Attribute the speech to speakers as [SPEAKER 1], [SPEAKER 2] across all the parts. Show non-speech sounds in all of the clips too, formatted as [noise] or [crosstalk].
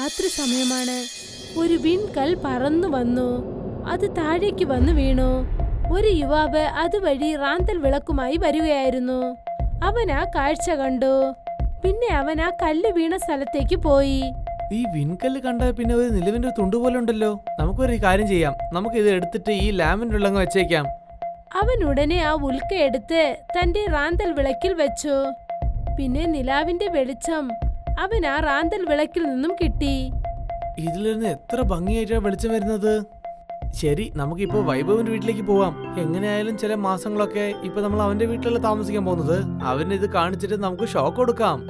[SPEAKER 1] രാത്രി സമയമാണ്. ഒരു വിൺകൽ പറന്നു വന്നു. അത് താഴേക്ക് വന്നു വീണു. ഒരു യുവാവ് അതുവഴി റാന്തൽ വിളക്കുമായി വരികയായിരുന്നു. അവൻ ആ കാഴ്ച കണ്ടു. പിന്നെ അവൻ ആ കല്ല് വീണ സ്ഥലത്തേക്ക് പോയി.
[SPEAKER 2] ഈ വിൺകല്ല് കണ്ട പിന്നെ ഒരു നിലവിന്റെ തുണ്ട് പോലെ ഉണ്ടല്ലോ. നമുക്കൊരു കാര്യം ചെയ്യാം. നമുക്ക് ഇത് എടുത്തിട്ട് ഈ ലാമിന്റെ ഉള്ളങ്ങ് വെച്ചേക്കാം.
[SPEAKER 1] അവൻ ഉടനെ ആ ഉൽക്ക എടുത്ത് തന്റെ റാന്തൽ വിളക്കിൽ വെച്ചു. പിന്നെ നിലാവിന്റെ വെളിച്ചം അവൻ ആ റാന്തൽ വിളക്കിൽ നിന്നും കിട്ടി.
[SPEAKER 2] ഇതിൽ നിന്ന് എത്ര ഭംഗിയായിട്ടാണ് വെളിച്ചം വരുന്നത്? ശരി നമുക്ക് നമുക്കിപ്പോ വൈഭവിന്റെ വീട്ടിലേക്ക് പോവാം. എങ്ങനെയായാലും ചില മാസങ്ങളൊക്കെ ഇപ്പൊ നമ്മൾ അവന്റെ വീട്ടിലല്ല താമസിക്കാൻ പോകുന്നത്. അവന് ഇത് കാണിച്ചിട്ട് നമുക്ക് ഷോക്ക് കൊടുക്കാം.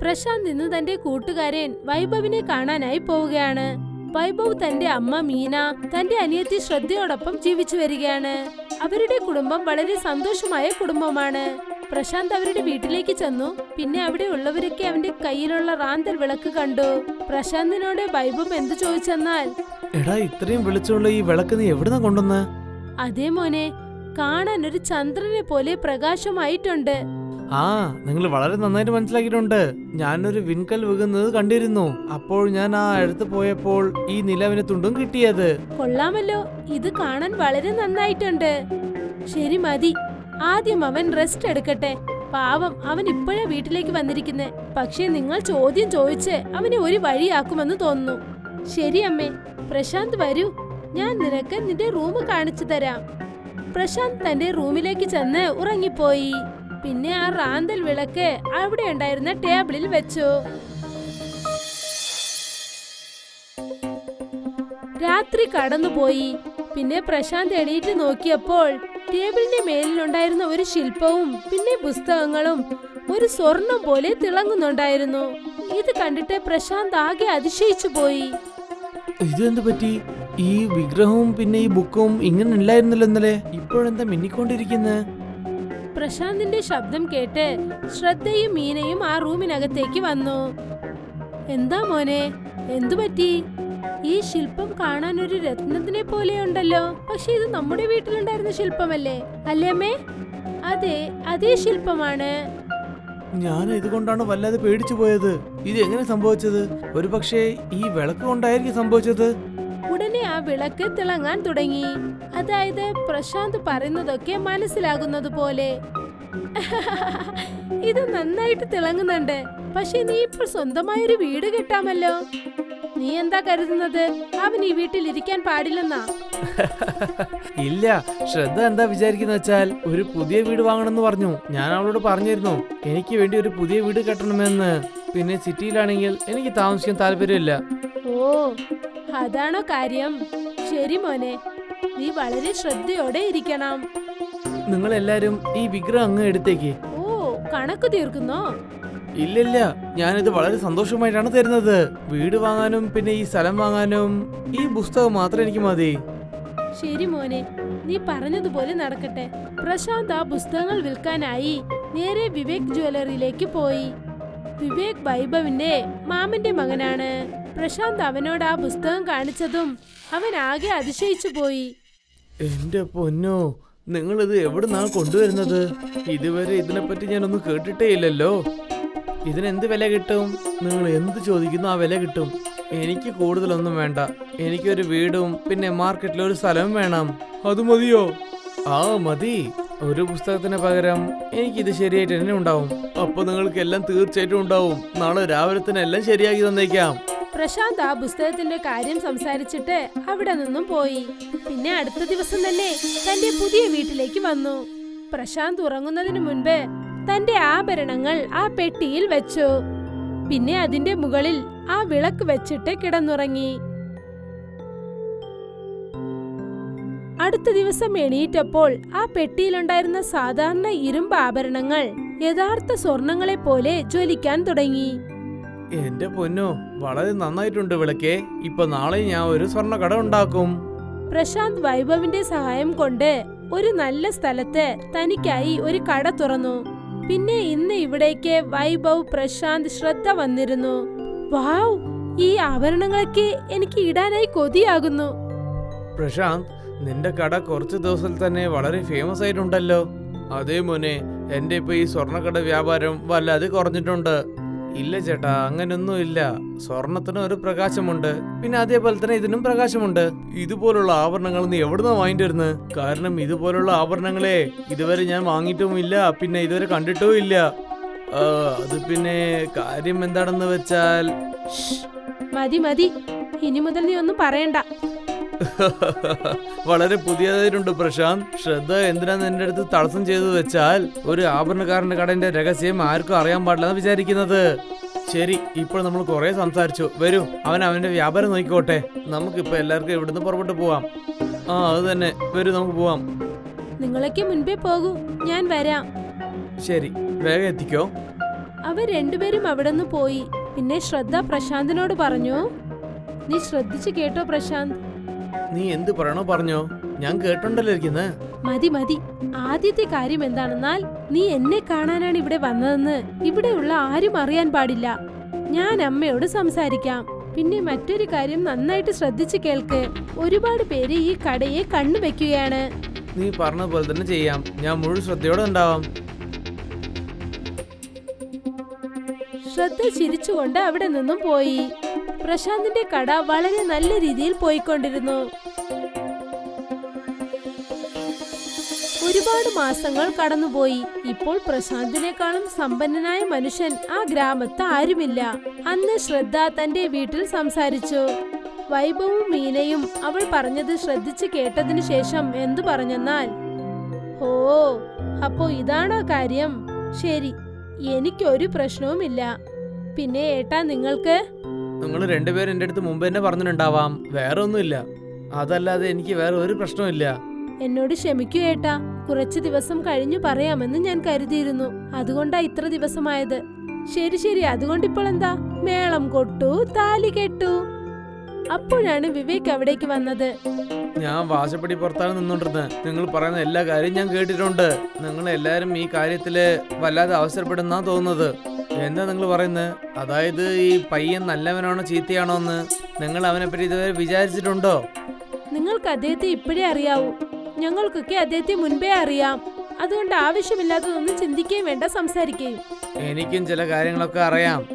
[SPEAKER 1] പ്രശാന്ത് ഇന്ന് തന്റെ കൂട്ടുകാരൻ വൈഭവിനെ കാണാനായി പോവുകയാണ്. വൈഭവ് തന്റെ അമ്മ മീന തന്റെ അനിയത്തി ശ്രദ്ധയോടൊപ്പം ജീവിച്ചു വരികയാണ്. അവരുടെ കുടുംബം വളരെ സന്തോഷമായ കുടുംബമാണ്. പ്രശാന്ത് അവരുടെ വീട്ടിലേക്ക് ചെന്നു. പിന്നെ അവിടെ ഉള്ളവരൊക്കെ അവന്റെ കയ്യിലുള്ള റാന്തൽ വിളക്ക് കണ്ടു. പ്രശാന്തിനോട് ബൈബും എന്തു ചോദിച്ചെന്നാൽ
[SPEAKER 2] എടാ ഇത്രയും വിളിച്ചുള്ള ഈ വിളക്ക് നീ എവിടുന്ന കൊണ്ടുവന്ന്?
[SPEAKER 1] അതേ മോനെ കാണാൻ ഒരു ചന്ദ്രനെ പോലെ പ്രകാശമായിട്ടുണ്ട്.
[SPEAKER 2] ആ നിങ്ങൾ വളരെ നന്നായിട്ട് മനസ്സിലാക്കിയിട്ടുണ്ട്. ഞാനൊരു വിൻകൽ വീകുന്നത് കണ്ടിരുന്നു. അപ്പോൾ ഞാൻ ആ അടുത്ത് പോയപ്പോൾ ഈ നിലവിനെ തുണ്ടും കിട്ടിയത്.
[SPEAKER 1] കൊള്ളാമല്ലോ ഇത് കാണാൻ വളരെ നന്നായിട്ടുണ്ട്. ശരി മതി. ആദ്യം അവൻ റെസ്റ്റ് എടുക്കട്ടെ. പാവം അവൻ ഇപ്പോഴാ വീട്ടിലേക്ക് വന്നിരിക്കുന്നെ. പക്ഷേ നിങ്ങൾ ചോദ്യം ചോദിച്ച് അവനെ ഒരു വഴിയാക്കുമെന്ന് തോന്നുന്നു. ശരി അമ്മേ പ്രശാന്ത് വരൂ. ഞാൻ നിനക്ക് നിന്റെ റൂം കാണിച്ചു തരാം. പ്രശാന്ത് തന്റെ റൂമിലേക്ക് ചെന്ന് ഉറങ്ങിപ്പോയി. പിന്നെ ആ റാന്തൽ വിളക്ക് അവിടെ ഉണ്ടായിരുന്ന ടേബിളിൽ വെച്ചു. രാത്രി കടന്നുപോയി. പിന്നെ പ്രശാന്ത് എണീറ്റ് നോക്കിയപ്പോൾ ടേബിളിന്റെ മേലിലുണ്ടായിരുന്ന ഒരു ശില്പവും പിന്നെ പുസ്തകങ്ങളും ഒരു സ്വർണം പോലെ തിളങ്ങുന്നുണ്ടായിരുന്നു. ഇത് കണ്ടിട്ട് പ്രശാന്ത് ആകെ അതിശയിച്ചു പോയി.
[SPEAKER 2] ഇതെന്ത് പറ്റി? ഈ വിഗ്രഹവും പിന്നെ ഈ ബുക്കും ഇങ്ങനെ ഇല്ലായിരുന്നല്ലോ ഇന്നലെ. ഇപ്പോഴെന്താ മിന്നിക്കൊണ്ടിരിക്കുന്നത്
[SPEAKER 1] പ്രശാന്തിന്റെ ശബ്ദം കേട്ട് ശ്രദ്ധയും മീനയും ആ റൂമിനകത്തേക്ക് വന്നു. എന്താ മോനെ? എന്തു പറ്റി? ഈ ശില്പം കാണാൻ ഒരു രത്നത്തിനെ പോലെയുണ്ടല്ലോ പക്ഷെ ഇത് നമ്മുടെ വീട്ടിലുണ്ടായിരുന്ന ശില്പമല്ലേ? അല്ലേ അമ്മേ? അതെ അതേ ശില്പമാണ്.
[SPEAKER 2] ഞാൻ ഇതുകൊണ്ടാണ് വല്ലാതെ പേടിച്ചു പോയത്. ഇത് എങ്ങനെ സംഭവിച്ചത്? ഒരു പക്ഷേ ഈ വിളക്ക് കൊണ്ടായിരിക്കും സംഭവിച്ചത്.
[SPEAKER 1] ഉടനെ ആ വിളക്ക് തിളങ്ങാൻ തുടങ്ങി. അതായത് പ്രശാന്ത് പറയുന്നതൊക്കെ മനസ്സിലാകുന്നത് പോലെ. ഇത് നന്നായിട്ട് തിളങ്ങുന്നുണ്ട്. പക്ഷെ നീ ഇപ്പോൾ സ്വന്തമായൊരു വീട് കെട്ടാമല്ലോ. നീ എന്താ കരുതുന്നത്? അവൻ ഈ വീട്ടിൽ ഇരിക്കാൻ പാടില്ലെന്നാ?
[SPEAKER 2] ഇല്ല ശ്രദ്ധ എന്താ വിചാരിക്കുന്ന വെച്ചാൽ ഒരു പുതിയ വീട് വാങ്ങണമെന്ന് പറഞ്ഞു. ഞാൻ അവളോട് പറഞ്ഞിരുന്നു എനിക്ക് വേണ്ടി ഒരു പുതിയ വീട് കെട്ടണമെന്ന്. പിന്നെ സിറ്റിയിലാണെങ്കിൽ എനിക്ക് താമസിക്കാൻ താല്പര്യമില്ല.
[SPEAKER 1] ഓ അതാണോ കാര്യം. ശരി മോനെ നീ വളരെ ശ്രദ്ധയോടെ ഇരിക്കണം.
[SPEAKER 2] നിങ്ങൾ എല്ലാരും ഈ വിഗ്രഹം അങ്ങ് എടുത്തേക്ക്.
[SPEAKER 1] ഓ കണക്ക് തീർക്കുന്നോ?
[SPEAKER 2] ഇല്ലില്ല ഞാനിത് വളരെ സന്തോഷമായിട്ടാണ് തരുന്നത്. വീട് വാങ്ങാനും പിന്നെ ഈ സ്ഥലം വാങ്ങാനും ഈ പുസ്തകം മാത്രം എനിക്ക് മതി.
[SPEAKER 1] ശരി മോനെ നീ പറഞ്ഞതുപോലെ നടക്കട്ടെ. പ്രശാന്ത് ആ പുസ്തകങ്ങൾ വിൽക്കാനായി നേരെ വിവേക് ജ്വല്ലറിയിലേക്ക് പോയി. വിവേക് വൈഭവിന്റെ മാമന്റെ മകനാണ്. പ്രശാന്ത് അവനോട് ആ പുസ്തകം കാണിച്ചതും അവൻ ആകെ അതിശയിച്ചു പോയി.
[SPEAKER 2] എന്റെ പൊന്നോ നിങ്ങൾ ഇത് എവിടുന്നാണ് കൊണ്ടുവരുന്നത്? ഇതുവരെ ഇതിനെപ്പറ്റി ഞാനൊന്നും കേട്ടിട്ടേ ഇല്ലല്ലോ. ഇതിനെന്ത് വില കിട്ടും? നിങ്ങൾ എന്ത് ചോദിക്കുന്നു ആ വില കിട്ടും. എനിക്ക് കൂടുതലൊന്നും വേണ്ട. എനിക്കൊരു വീടും പിന്നെ മാർക്കറ്റിൽ ഒരു സ്ഥലവും വേണം. അത് മതിയോ? ആ മതി. ഒരു പുസ്തകത്തിന് പകരം എനിക്കിത് ശരിയായിട്ട് തന്നെ ഉണ്ടാവും. അപ്പൊ നിങ്ങൾക്ക് എല്ലാം തീർച്ചയായിട്ടും ഉണ്ടാവും. നാളെ രാവിലെ തന്നെ എല്ലാം ശരിയാക്കി തന്നേക്കാം.
[SPEAKER 1] പ്രശാന്ത് ആ പുസ്തകത്തിന്റെ കാര്യം സംസാരിച്ചിട്ട് അവിടെ നിന്നും പോയി. പിന്നെ അടുത്ത ദിവസം തന്നെ തന്റെ പുതിയ വീട്ടിലേക്ക് വന്നു. പ്രശാന്ത് ഉറങ്ങുന്നതിന് മുൻപ് തന്റെ ആഭരണങ്ങൾ ആ പെട്ടിയിൽ വെച്ചു. പിന്നെ അതിന്റെ മുകളിൽ ആ വിളക്ക് വെച്ചിട്ട് കിടന്നുറങ്ങി. അടുത്ത ദിവസം എണീറ്റപ്പോൾ ആ പെട്ടിയിലുണ്ടായിരുന്ന സാധാരണ ഇരുമ്പ് ആഭരണങ്ങൾ യഥാർത്ഥ സ്വർണങ്ങളെ പോലെ ജ്വലിക്കാൻ തുടങ്ങി.
[SPEAKER 2] എന്റെ പൊന്നു വളരെ നന്നായിട്ടുണ്ട് വിളക്കേ. ഇപ്പൊ നാളെ ഞാൻ ഒരു സ്വർണ ഉണ്ടാക്കും.
[SPEAKER 1] പ്രശാന്ത് വൈഭവിന്റെ സഹായം കൊണ്ട് ഒരു നല്ല സ്ഥലത്ത് തനിക്കായി ഒരു കട തുറന്നു. പിന്നെ ഇന്ന് ഇവിടേക്ക് വൈഭവ് പ്രശാന്ത് ശ്രദ്ധ വന്നിരുന്നു. വാവ് ഈ ആഭരണങ്ങളൊക്കെ എനിക്ക് ഇടാനായി കൊതിയാകുന്നു.
[SPEAKER 2] പ്രശാന്ത് നിന്റെ കട കുറച്ച് ദിവസത്തിൽ തന്നെ വളരെ ഫേമസ് ആയിട്ടുണ്ടല്ലോ. അതേ മോനെ എന്റെ ഇപ്പൊ ഈ സ്വർണക്കട വ്യാപാരം വല്ലാതെ കുറഞ്ഞിട്ടുണ്ട്. ഇല്ല ചേട്ടാ അങ്ങനൊന്നും ഇല്ല. സ്വർണത്തിന് ഒരു പ്രകാശമുണ്ട്. പിന്നെ അതേപോലെ തന്നെ ഇതിനും പ്രകാശമുണ്ട്. ഇതുപോലുള്ള ആഭരണങ്ങൾ നീ എവിടുന്ന വാങ്ങിട്ട് കാരണം ഇതുപോലുള്ള ആഭരണങ്ങളെ ഇതുവരെ ഞാൻ വാങ്ങിയിട്ടുമില്ല. പിന്നെ ഇതുവരെ കണ്ടിട്ടും ഇല്ല. അത് പിന്നെ കാര്യം എന്താണെന്ന് വെച്ചാൽ
[SPEAKER 1] മതി മതി. ഇനി മുതൽ നീ ഒന്നും പറയണ്ട.
[SPEAKER 2] വളരെ പുതിയതായിട്ടുണ്ട് പ്രശാന്ത്. ശ്രദ്ധ എന്തിനാന്ന് എന്റെ അടുത്ത് തടസ്സം ചെയ്തു വെച്ചാൽ ഒരു ആഭരണക്കാരന്റെ കടന്റെ രഹസ്യം ആർക്കും അറിയാൻ പാടില്ലെന്ന് വിചാരിക്കുന്നത്. ശരി ഇപ്പോൾ നമ്മൾ കുറെ സംസാരിച്ചു. വരൂ അവൻ അവന്റെ വ്യാപാരം നോക്കിക്കോട്ടെ. നമുക്കിപ്പോ എല്ലാവർക്കും ഇവിടുന്ന് പുറപ്പെട്ടു പോവാം. ആ അത് തന്നെ. വരൂ നമുക്ക് പോവാം.
[SPEAKER 1] നിങ്ങളൊക്കെ മുൻപേ പോകൂ. ഞാൻ വരാം.
[SPEAKER 2] ശരി വേഗം എത്തിക്കോ.
[SPEAKER 1] അവർ രണ്ടുപേരും അവിടെ നിന്ന് പോയി. പിന്നെ ശ്രദ്ധ പ്രശാന്തിനോട് പറഞ്ഞു. നീ ശ്രദ്ധിച്ചു കേട്ടോ പ്രശാന്ത്.
[SPEAKER 2] നീ എന്ത് പറയണോ പറഞ്ഞോ. ഞാൻ കേട്ടോണ്ടല്ലോ ഇരിക്കുന്നത്
[SPEAKER 1] മതി മതി. ആദ്യത്തെ കാര്യം എന്താണെന്നാൽ നീ എന്നെ കാണാനാണ് ഇവിടെ വന്നതെന്ന് ഇവിടെയുള്ള ആരും അറിയാൻ പാടില്ല. ഞാൻ അമ്മയോട് സംസാരിക്കാം. പിന്നെ മറ്റൊരു കാര്യം നന്നായിട്ട് ശ്രദ്ധിച്ചു കേൾക്ക്. ഒരുപാട് പേര് ഈ കടയെ കണ്ണു വെക്കുകയാണ്.
[SPEAKER 2] നീ പറഞ്ഞ പോലെ തന്നെ ചെയ്യാം. ഞാൻ മുഴുവൻ ശ്രദ്ധയോടെ ഉണ്ടാവാം.
[SPEAKER 1] ശ്രദ്ധ ചിരിച്ചുകൊണ്ട് അവിടെ നിന്നും പോയി. പ്രശാന്തിന്റെ കട വളരെ നല്ല രീതിയിൽ പോയിക്കൊണ്ടിരുന്നു. ഒരുപാട് മാസങ്ങൾ കടന്നുപോയി. ഇപ്പോൾ പ്രശാന്തിനേക്കാളും സമ്പന്നനായ മനുഷ്യൻ ആ ഗ്രാമത്ത് ആരുമില്ല. അന്ന് ശ്രദ്ധ തന്റെ വീട്ടിൽ സംസാരിച്ചു. വൈഭവും മീനയും അവൾ പറഞ്ഞത് ശ്രദ്ധിച്ച് കേട്ടതിനു ശേഷം എന്തു പറഞ്ഞെന്നാൽ ഓ അപ്പോ ഇതാണോ കാര്യം? ശരി എനിക്കൊരു പ്രശ്നവുമില്ല. പിന്നെ ഏട്ടാ നിങ്ങൾക്ക്?
[SPEAKER 2] നിങ്ങൾ രണ്ടുപേരും എന്റെ അടുത്ത് മുമ്പ് തന്നെ പറഞ്ഞിട്ടുണ്ടാവാം. വേറെ ഒന്നുമില്ല അതല്ലാതെ എനിക്ക് വേറെ ഒരു പ്രശ്നമില്ല
[SPEAKER 1] എന്നോട് ക്ഷമിക്കൂ ഏട്ടാ. കുറച്ച് ദിവസം കഴിഞ്ഞു പറയാമെന്ന് ഞാൻ കരുതിയിരുന്നു. അതുകൊണ്ടാ ഇത്ര ദിവസമായത്. ശരി ശരി. അതുകൊണ്ട് ഇപ്പോൾ എന്താ? മേളം കൊട്ടു താലി കെട്ടു. അപ്പോഴാണ് വിവേക് അവിടേക്ക് വന്നത്.
[SPEAKER 2] ഞാൻ വാശപ്പടി പുറത്താണ് നിന്നോണ്ടിരുന്നത് നിങ്ങൾ പറയുന്ന എല്ലാ കാര്യവും ഞാൻ കേട്ടിട്ടുണ്ട്. നിങ്ങൾ എല്ലാരും ഈ കാര്യത്തിൽ വല്ലാതെ അവസരപ്പെടുന്നാ തോന്നുന്നത്. എന്താ നിങ്ങൾ പറയുന്നത് അതായത് ഈ പയ്യൻ നല്ലവനാണോ ചീത്തയാണോ എന്ന് നിങ്ങൾ അവനെ പറ്റി ഇതുവരെ വിചാരിച്ചിട്ടുണ്ടോ?
[SPEAKER 1] നിങ്ങൾക്ക് അദ്ദേഹത്തെ ഇപ്പോഴേ അറിയാവൂ. ഞങ്ങൾക്കൊക്കെ അദ്ദേഹത്തെ മുൻപേ അറിയാം. അതുകൊണ്ട് ആവശ്യമില്ലാത്തതൊന്നും ചിന്തിക്കുകയും വേണ്ട സംസാരിക്കുകയും.
[SPEAKER 2] എനിക്കും ചില കാര്യങ്ങളൊക്കെ അറിയാം.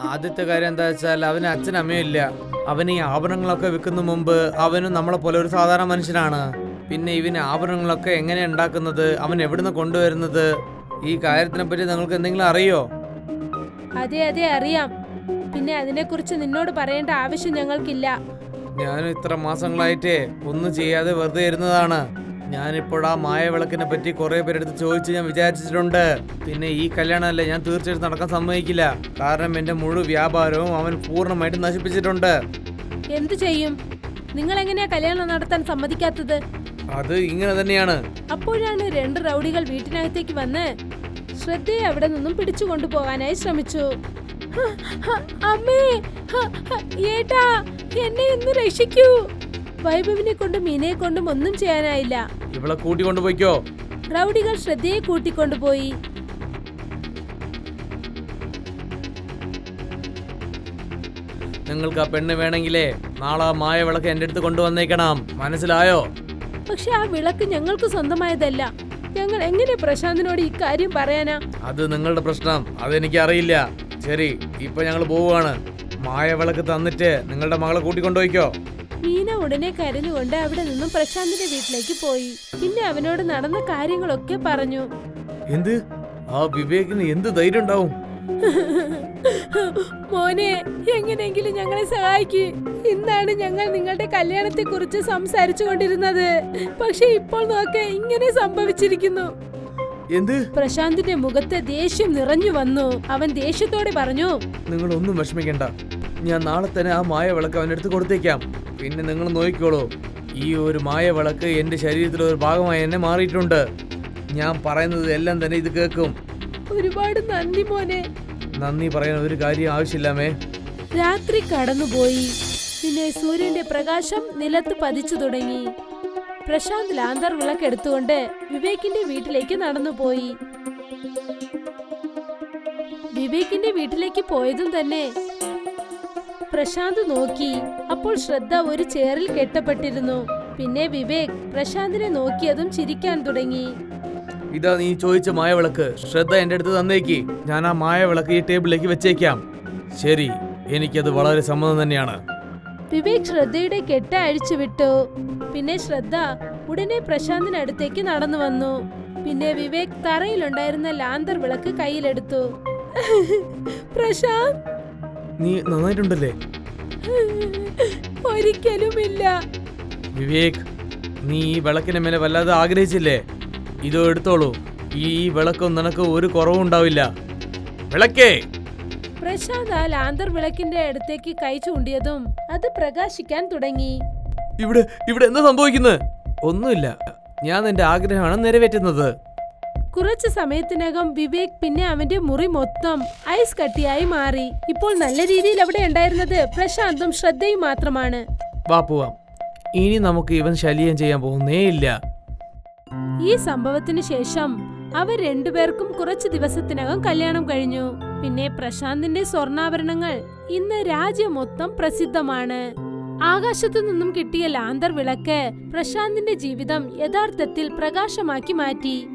[SPEAKER 2] ആദ്യത്തെ കാര്യം എന്താ വെച്ചാൽ അവന് അച്ഛനും അമ്മയും ഇല്ല. അവന് ഈ ആഭരണങ്ങളൊക്കെ വിൽക്കുന്ന മുമ്പ് അവനും നമ്മളെ പോലെ ഒരു സാധാരണ മനുഷ്യനാണ്. പിന്നെ ഇവന് ആഭരണങ്ങളൊക്കെ എങ്ങനെ ഉണ്ടാക്കുന്നത് അവൻ എവിടുന്ന് കൊണ്ടുവരുന്നത് ഈ കാര്യത്തിനെ പറ്റി നിങ്ങൾക്ക് എന്തെങ്കിലും അറിയോ?
[SPEAKER 1] അതെ അതെ അറിയാം. പിന്നെ അതിനെക്കുറിച്ച് നിന്നോട് പറയേണ്ട ആവശ്യം ഞങ്ങൾക്കില്ല.
[SPEAKER 2] ഞാൻ ഇത്ര മാസങ്ങളായിട്ടേ ഒന്നും ചെയ്യാതെ വെറുതെ ഇരുന്നതാണ്. ഞാനിപ്പോൾ ആ മായവിളക്കിനെ പറ്റി കുറേ പേരെടുത്ത് ചോദിച്ച് ഞാൻ വിചാരിച്ചിട്ടുണ്ട്. പിന്നെ ഈ കല്യാണമല്ലേ ഞാൻ തീർച്ചയായിട്ടും നടക്കാൻ സമ്മതിക്കില്ല. കാരണം എന്റെ മുഴുവൻ വ്യാപാരവും അവൻ പൂർണമായിട്ട് നശിപ്പിച്ചിട്ടുണ്ട്.
[SPEAKER 1] എന്ത് ചെയ്യും? നിങ്ങൾ എങ്ങനെയാ കല്യാണം നടത്താൻ സമ്മതിക്കാത്തത്?
[SPEAKER 2] അത് ഇങ്ങനെ തന്നെയാണ്.
[SPEAKER 1] അപ്പോഴാണ് രണ്ട് റൗഡികൾ വീട്ടിനകത്തേക്ക് വന്ന് ശ്രദ്ധയെ അവിടെ നിന്നും പിടിച്ചു കൊണ്ടുപോകാനായി ശ്രമിച്ചു. അമ്മേ ഏട്ടാ എന്നെ ഒന്ന് രക്ഷിക്കൂ. വൈഭവിനെ കൊണ്ടും മീനയെ കൊണ്ടും ഒന്നും ചെയ്യാനായില്ല.
[SPEAKER 2] ഇവളെ കൂട്ടിക്കൊണ്ടുപോയിക്കോ.
[SPEAKER 1] റൗഡികൾ ശ്രദ്ധയെ കൂട്ടിക്കൊണ്ടുപോയി.
[SPEAKER 2] നിങ്ങൾക്ക് ആ പെണ്ണ് വേണമെങ്കിലേ നാളെ മായ വിളക്ക് എന്റെ അടുത്ത് കൊണ്ടുവന്നേക്കണം. മനസ്സിലായോ?
[SPEAKER 1] പക്ഷെ ആ വിളക്ക് ഞങ്ങൾക്ക് സ്വന്തമായതല്ല. ഞങ്ങൾ എങ്ങനെ പ്രശാന്തിനോട് ഈ കാര്യം പറയാനാ?
[SPEAKER 2] അത് നിങ്ങളുടെ പ്രശ്നം. അതെനിക്ക് അറിയില്ല ശരി ഇപ്പൊ ഞങ്ങൾ പോവുകയാണ്. മായവിളക്ക് തന്നിട്ട് നിങ്ങളുടെ മകളെ കൂട്ടിക്കൊണ്ടുപോയിക്കോ.
[SPEAKER 1] മീന ഉടനെ കരഞ്ഞുകൊണ്ട് അവിടെ നിന്നും പ്രശാന്തിന്റെ വീട്ടിലേക്ക് പോയി. പിന്നെ അവനോട് നടന്ന കാര്യങ്ങളൊക്കെ പറഞ്ഞു.
[SPEAKER 2] എന്ത്? ആ വിവേകിന് എന്ത് ധൈര്യം ഉണ്ടാവും? [laughs]
[SPEAKER 1] മോനെ എങ്ങനെയെങ്കിലും ഞങ്ങളെ സഹായിക്ക്. ഇന്നാണ് ഞങ്ങൾ നിങ്ങളുടെ കല്യാണത്തെ കുറിച്ച് സംസാരിച്ചു കൊണ്ടിരുന്നത്. പക്ഷെ ഇപ്പോൾ നോക്കെ ഇങ്ങനെ സംഭവിച്ചിരിക്കുന്നു.
[SPEAKER 2] എന്ത്?
[SPEAKER 1] പ്രശാന്തിന്റെ മുഖത്ത് ദേഷ്യം നിറഞ്ഞു വന്നു. അവൻ ദേഷ്യത്തോടെ പറഞ്ഞു
[SPEAKER 2] നിങ്ങൾ ഒന്നും വിഷമിക്കണ്ട. ഞാൻ നാളെ തന്നെ ആ മായ വിളക്ക് അവന്റെ അടുത്ത് കൊടുത്തേക്കാം. പിന്നെ നിങ്ങൾ നോക്കിക്കോളൂ. ഈ ഒരു മായ വിളക്ക് എന്റെ ശരീരത്തിലെ ഒരു ഭാഗമായി എന്നെ മാറിയിട്ടുണ്ട്. ഞാൻ പറയുന്നത് എല്ലാം തന്നെ ഇത് കേൾക്കും.
[SPEAKER 1] ഒരുപാട് നന്ദി മോനെ.
[SPEAKER 2] നന്ദി പറയാൻ ഒരു കാര്യം ആവശ്യമില്ലാമേ.
[SPEAKER 1] രാത്രി കടന്നുപോയി. പിന്നെ സൂര്യന്റെ പ്രകാശം നിലത്ത് പതിച്ചു തുടങ്ങി. പ്രശാന്ത് ലാന്തർ വിളക്കെടുത്തുകൊണ്ട് വിവേകിന്റെ വീട്ടിലേക്ക് നടന്നുപോയി. വിവേകിന്റെ വീട്ടിലേക്ക് പോയതും തന്നെ. പ്രശാന്ത് നോക്കി. അപ്പോൾ ശ്രദ്ധ ഒരു ചേറിൽ കെട്ടപ്പെട്ടിരുന്നു. പിന്നെ വിവേക് പ്രശാന്തിനെ നോക്കിയതും ചിരിക്കാൻ തുടങ്ങി.
[SPEAKER 2] ഇതാ നീ ചോദിച്ച മായവിളക്ക്. ശ്രദ്ധ എന്റെ അടുത്ത് തന്നേക്ക്. ഞാൻ ആ മായവിളക്ക് ഈ ടേബിളിലേക്ക് വെച്ചേക്കാം. ശരി എനിക്കത് വളരെ സമ്മതം തന്നെയാണ്.
[SPEAKER 1] വിവേക് ശ്രദ്ധയുടെ കെട്ട അഴിച്ചു വിട്ടു. പിന്നെ ശ്രദ്ധ ഉടനെ പ്രശാന്തിനടുത്തേക്ക് നടന്നു വന്നു. പിന്നെ വിവേക് തറയിലുണ്ടായിരുന്ന ലാന്തർ വിളക്ക് കയ്യിലെടുത്തു. പ്രശാന്ത്!
[SPEAKER 2] നീ നന്നായിട്ടുണ്ടല്ലേ?
[SPEAKER 1] ഒരിക്കലുമില്ല.
[SPEAKER 2] വിവേക് നീ ഈ വിളക്കിനെ മേലെ വല്ലാതെ ആഗ്രഹിച്ചില്ലേ? ഇതോ എടുത്തോളൂ. ഈ വിളക്കും നിനക്ക് ഒരു കുറവും ഉണ്ടാവില്ല. വിളക്കേ.
[SPEAKER 1] പ്രശാന്ത് ആ ലാന്തർ വിളക്കിന്റെ അടുത്തേക്ക് കൈ ചൂണ്ടിയതും അത് പ്രകാശിക്കാൻ തുടങ്ങി.
[SPEAKER 2] ഇവിടെ ഇവിടെ എന്താ സംഭവിക്കുന്നത് ഒന്നുമില്ല. ഞാൻ എന്റെ ആഗ്രഹമാണ് നിറവേറ്റുന്നത്.
[SPEAKER 1] കുറച്ചു സമയത്തിനകം വിവേക് പിന്നെ അവന്റെ മുറി മൊത്തം ഐസ് കട്ടിയായി മാറി. ഇപ്പോൾ നല്ല രീതിയിൽ അവിടെ ഉണ്ടായിരുന്നത് പ്രശാന്തും ശ്രദ്ധയും മാത്രമാണ്.
[SPEAKER 2] വാ പോവാം. ഇനി നമുക്ക് ഇവൻ ശല്യം ചെയ്യാൻ പോകുന്നേ ഇല്ല
[SPEAKER 1] ഈ സംഭവത്തിന് ശേഷം അവർ രണ്ടുപേർക്കും കുറച്ച് ദിവസത്തിനകം കല്യാണം കഴിഞ്ഞു. പിന്നെ പ്രശാന്തിന്റെ സ്വർണാഭരണങ്ങൾ ഇന്ന് രാജ്യം മൊത്തം പ്രസിദ്ധമാണ്. ആകാശത്തു നിന്നും കിട്ടിയ ലാന്തർ വിളക്ക് പ്രശാന്തിന്റെ ജീവിതം യഥാർത്ഥത്തിൽ പ്രകാശമാക്കി മാറ്റി.